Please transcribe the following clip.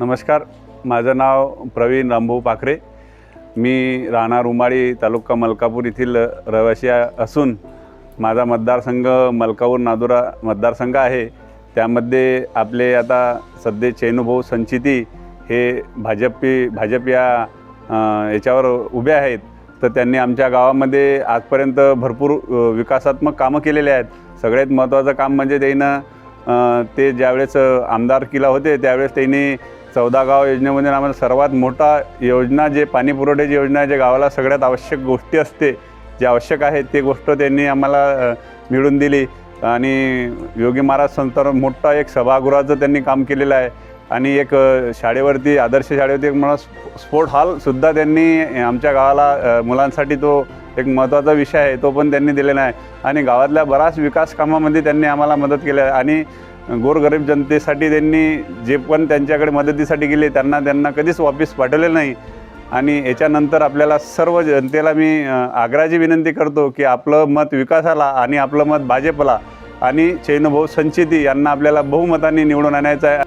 नमस्कार माझं नाव प्रवीण रामभाऊ पाखरे. मी राहणार उमाळी तालुका मलकापूर येथील रहिवासी असून माझा मतदारसंघ मलकापूर नादुरा मतदारसंघ आहे. त्यामध्ये आपले आता सध्या चैनुभाऊ संचिती हे भाजपी भाजप या याच्यावर उभे आहेत. तर त्यांनी आमच्या गावामध्ये आजपर्यंत भरपूर विकासात्मक कामं केलेले आहेत. सगळ्यात महत्त्वाचं काम म्हणजे त्यांना ते ज्यावेळेस आमदार किला होते त्यावेळेस त्यांनी चौदा गाव योजनेमध्ये आम्हाला सर्वात मोठा योजना जे पाणी पुरवठ्याची योजना आहे जे गावाला सगळ्यात आवश्यक गोष्टी असते जे आवश्यक आहे ते गोष्ट त्यांनी आम्हाला मिळून दिली. आणि योगी महाराज संस्थान मोठा एक सभागृहाचं त्यांनी काम केलेलं आहे. आणि एक शाळेवरती आदर्श शाळेवरती एक मला स्पोर्ट हॉलसुद्धा त्यांनी आमच्या गावाला मुलांसाठी तो एक महत्त्वाचा विषय आहे तो पण त्यांनी दिलेला आहे. आणि गावातल्या बऱ्याच विकास कामामध्ये त्यांनी आम्हाला मदत केली आहे. आणि गोरगरीब जनतेसाठी त्यांनी जे पण त्यांच्याकडे मदतीसाठी गेले त्यांना त्यांना कधीच वापस पाठवलेलं नाही. आणि याच्यानंतर आपल्याला सर्व जनतेला मी आग्राची विनंती करतो की आपलं मत विकासाला आणि आपलं मत भाजपला आणि चैनभाऊ संचिती यांना आपल्याला बहुमताने निवडून आणायचं आहे.